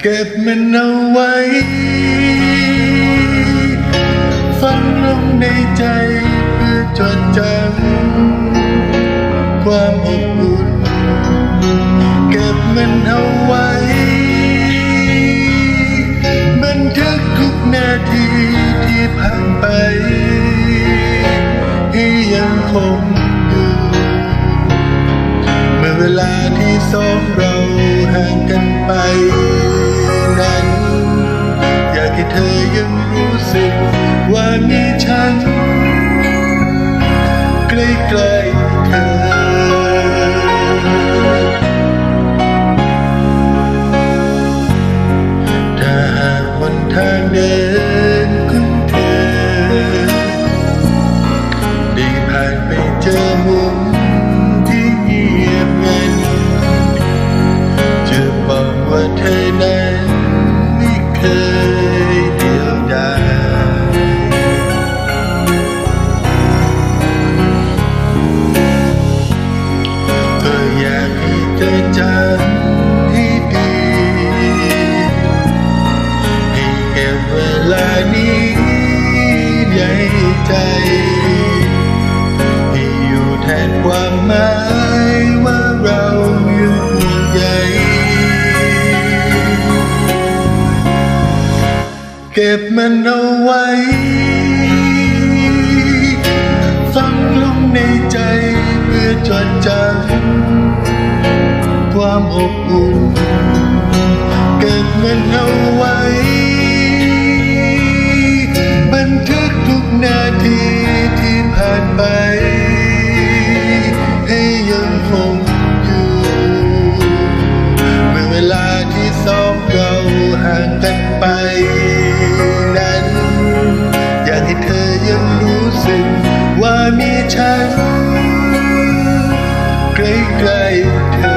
เก็บมันเอาไว้ฝังลงในใจเพื่อจดจำความอบอุ่นเก็บมันเอาไว้บันทึกทุกนาทีที่ผ่านไปให้ยังคงอยู่เมื่อเวลาที่สองเรา เดินของเธอได้ผ่านไปเจอมุมที่เงียบงันจะบอกว่าเธอนั้นไม่เคย เก็บมันเอาไว้ฝังลงในใจเพื่อจดจำความอบอุ่นเก็บมันเอาไว้ บันทึกทุกนาทีที่ผ่านไป ใ